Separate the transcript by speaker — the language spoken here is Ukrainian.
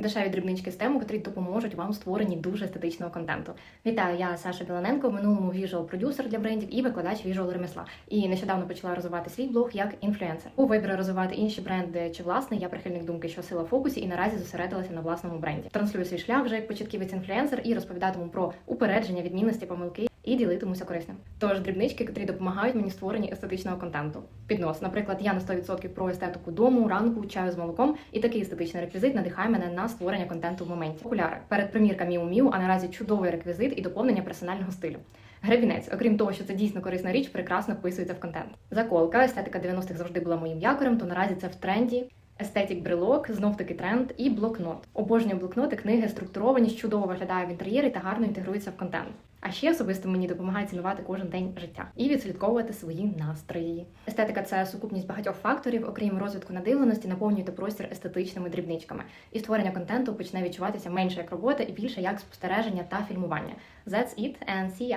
Speaker 1: Дешеві дрібнички з тему, котрі допоможуть вам в створенні дуже естетичного контенту. Вітаю, я Саша Біланенко, в минулому віжуал продюсер для брендів і викладач віжуал ремесла. І нещодавно почала розвивати свій блог як інфлюенсер. У виборі розвивати інші бренди чи власне я прихильник думки, що сила в фокусі, і наразі зосередилася на власному бренді. Транслюю свій шлях вже як початківець інфлюенсер і розповідатиму про упередження, відмінності, помилки. І ділитимуся корисним. Тож дрібнички, котрі допомагають мені створенні естетичного контенту. Піднос, наприклад, я на 100% про естетику дому, ранку, чаю з молоком, і такий естетичний реквізит надихає мене на створення контенту в моменті. Окуляри перед примірка Міу Міу, а наразі чудовий реквізит і доповнення персонального стилю. Гребінець, окрім того, що це дійсно корисна річ, прекрасно вписується в контент. Заколка, естетика 90-х завжди була моїм якорем, то наразі це в тренді. Естетік брелок, знов таки тренд і блокнот. Обожнюю блокноти, книги, структурованість чудово виглядає в інтер'єрі та гарно інтегрується в контент. А ще особисто мені допомагає цінувати кожен день життя і відслідковувати свої настрої. Естетика це сукупність багатьох факторів, окрім розвитку надивленості, наповнюйте простір естетичними дрібничками. І створення контенту почне відчуватися менше як робота і більше як спостереження та фільмування. That's it and see ya!